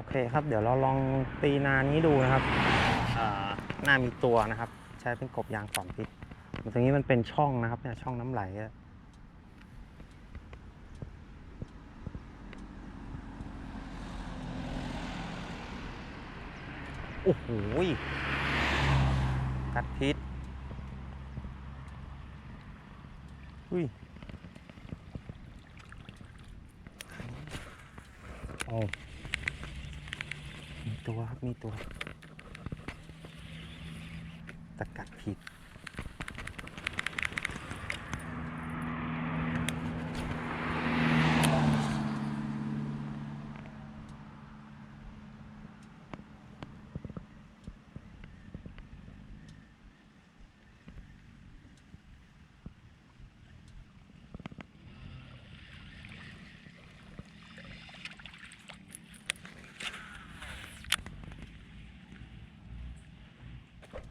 โอเคครับ เดี๋ยวเราลองตีนานี้ดูนะครับหน้ามีตัวนะครับ ใช้เป็นกบยางสองพิษตรงนี้มันเป็นช่องนะครับเนี่ยช่องน้ำไหลโอ้โหกัดพิษอุ้ยโอ้ ตัวครับ มีตัว ตะกัดผิด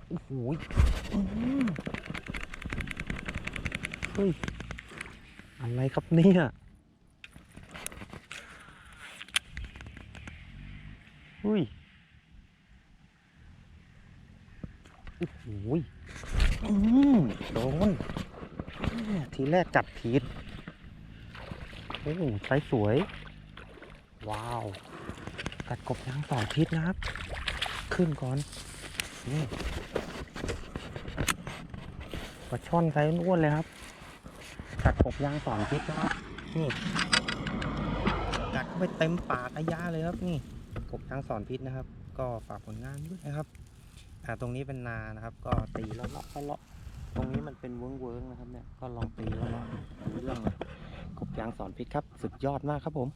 โอ้โหยอื้อหือเฮ้ย อะไรครับเนี่ยอุ้ยโอ้โหอืมโดน ทีแรกจับผิดโอ้ใช้สวย ว้าว กัดกบยางสองทิศนะครับ ขึ้นก่อนนี่ ปลาช่อนไซส์อ้วนเลยครับ กัดกบยางสองทิศนะครับ นี่ กัดเข้าไปเต็มปากอายาเลยครับ นี่ กบยางสอนพิษนะครับ ก็ฝากผลงานด้วยนะครับ อ่า ตรงนี้เป็นนานะครับ ก็ตีเลาะเลาะเลาะตรงนี้มันเป็นเวิ้งเวิ้งนะครับเนี่ย ก็ลองตีเลาะเลาะเรื่องเลยกบยางสอนพิษครับ สุดยอดมากครับผม